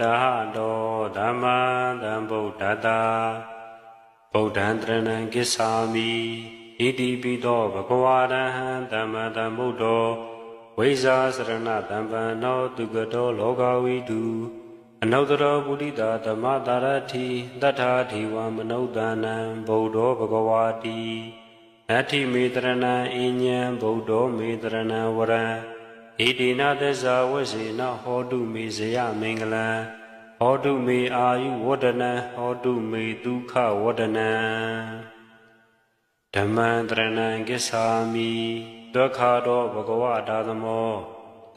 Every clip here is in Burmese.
တဟတောဓမ္မံသံဗုဒ္ဓတ္တဗုဒ္ဓံတရဏံကိစ္ဆာမိဣတိပိသောဘဂဝါရဟံသမ္မတံဗုဒ္ဓောဝိဇာစရဏတံပံနောတုကတောလောကဝိတုအနုတ္တရောပုရိသဓမ္မတာရတိတတ္ထာဓိဝမနုဿာနံဗုဒ္ဓောဘဂဝါတိနတ္ထိမေတရဏံအညံဗုဒ္ဓောမေတရဏံဝရံ ဣတိနာသစ္စာဝစေနဟောတုမေဇယမင်္ဂလံဟောတုမေအာယုဝဒနံဟောတုမေဒုက္ခဝဒနံဓမ္မံတရဏံကိစ္ဆာမိဒုက္ခတောဘဂဝတာသမော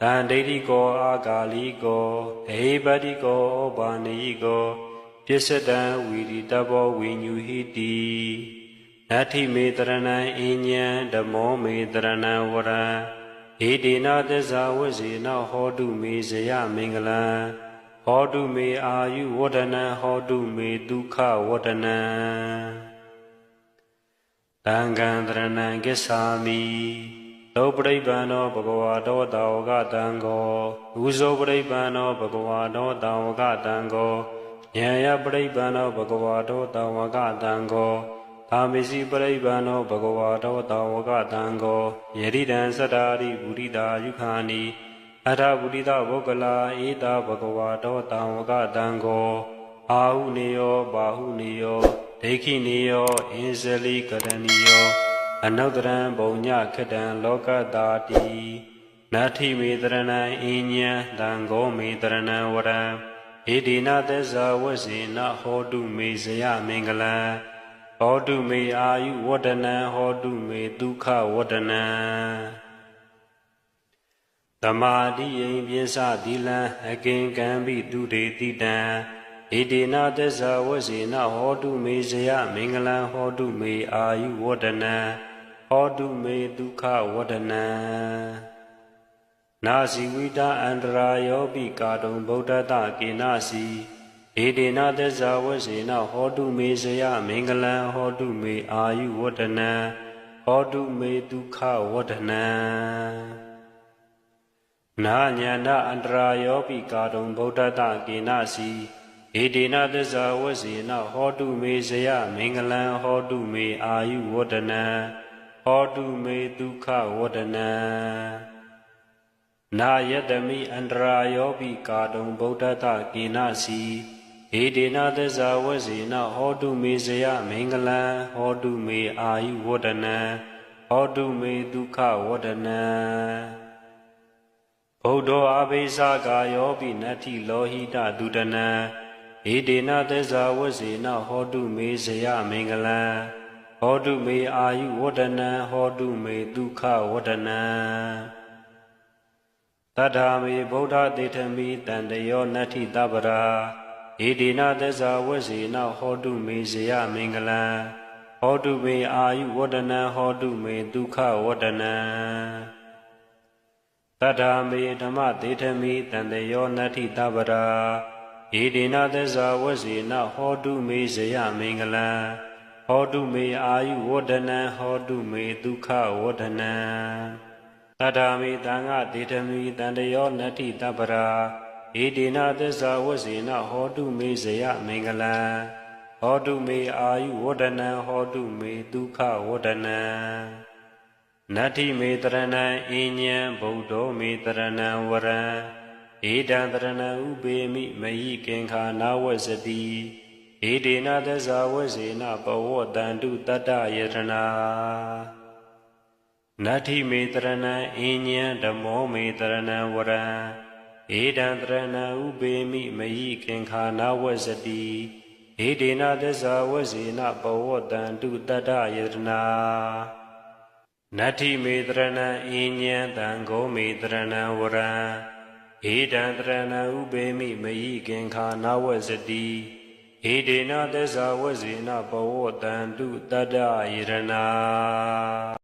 တံဒိဋ္ဌိကောအာဂါလိကောဟေပတိကောဩဘာနိကောပစ္စတံဝီရိတဘောဝိညူဟိတိနတ္ထိမေတရဏံအညံဓမ္မောမေတရဏံဝရံ ဣတိနာသစ္စာဝစေနဟောတုမေဇယမင်္ဂလံဟောတုမေအာယုဝဒနံဟောတုမေဒုက္ခဝဒနံတံဃံတရဏံကိစ္ဆာမိသောပရိပန္နောဘဂဝါတောတာဝကတံကိုဥဇောပရိပန္နောဘဂဝါတောတာဝကတံကိုဉာယပရိပန္နောဘဂဝါတောတာဝကတံကို သာမေစီပရိပန္နောဘဂဝါတောတာဝကတံကိုယရိတံသတ္တာရိပုရိတာယုခာနိအထာပုရိသဘုက္ကလာဧတာဘဂဝါတောတာဝကတံကိုအာဟုနေယောဘာဟုနေယောဒိဋ္ဌိနေယောအင်းဇလိကရဏီယောအနုတ္တရံဘုံညခတံလောကတာတိနတ္ထိမေတရဏံအင်းညံတံဂောမေတရဏံဝရံဣတိနာသစ္စာဝစေနဟောတုမေဇယမင်္ဂလံ ဟောတုမေအာယုဝဒနံဟောတုမေဒုက္ခဝဒနံသမာတိယိံပြစ္ဆသီလံအကင်ကံပိတုတေတိတံဣတိနာသစ္စာဝစေနဟောတုမေဇယမင်္ဂလံဟောတုမေအာယုဝဒနံဟောတုမေဒုက္ခဝဒနံနာစီဝိတာအန္တရာယောပိကာတုံဗုဒ္ဓတကေနစီ ဣတိနာသစ္စာဝစေနဟောတုမေဇယမင်္ဂလံဟောတုမေအာယုဝဒနံဟောတုမေဒုက္ခဝဒနံနာညာနာအန္တရာယောပိကာတုံဗုဒ္ဓတကေနစီဣတိနာသစ္စာဝစေနဟောတုမေဇယမင်္ဂလံဟောတုမေအာယုဝဒနံဟောတုမေဒုက္ခဝဒနံနာယတမိအန္တရာယောပိကာတုံဗုဒ္ဓတကေနစီဣ တိနာသစ္စာဝစေနဟောတုမေဇယမင်္ဂလံဟောတုမေအာယုဝဒနံဟောတုမေဒုက္ခဝဒနံဗုဒ္ဓောအဘိသကာယောပိနတ္ထိလောဟိတဒုတနံဣတိနာသစ္စာဝစေနဟောတုမေဇယမင်္ဂလံဟောတုမေအာယုဝဒနံဟောတုမေဒုက္ခဝဒနံတထာမေဗုဒ္ဓတေထမိတန္တယောနတ္ထိတပရာ ဣတိနာသစ္စာဝစေနဟောတုမေဇယမင်္ဂလံဟောတုမေအာယုဝဒနံဟောတုမေဒုက္ခဝဒနံတထာမေဓမ္မတေထမိတန္တယောနတ္ထိတပရာဣတိနာသစ္စာဝစေနဟောတုမေဇယမင်္ဂလံဟောတုမေအာယုဝဒနံဟောတုမေဒုက္ခဝဒနံတထာမေတံဃတေထမိတန္တယောနတ္ထိတပရာ ဣတိနာသစ္စာဝစေနဟောတုမေဇယမင်္ဂလံဟောတုမေအာယုဝဒနံဟောတုမေဒုက္ခဝဒနံနတ္ထိမေတရဏံအညံဗုဒ္ဓောမေတရဏံဝရံဧတံတရဏံဥပေမိမယိကင်္ခာနာဝစတိဧတေနသစ္စာဝစေနပဝောတန္တုတတ္တယတနာနတ္ထိမေတရဏံအညံဓမ္မောမေတရဏံဝရံ ဧတံတရဏံဥပေမိမယိကင်္ခာနာဝစတိဧတေနသစ္စာဝစေနပဝောတန္တုတတ္တယတနာနတ္ထိမေတရဏံအညံတံဂောမေတရဏံဝရံဧတံတရဏံဥပေမိမယိကင်္ခာနာဝစတိဧတေနသစ္စာဝစေနပဝောတန္တုတတ္တယရနာ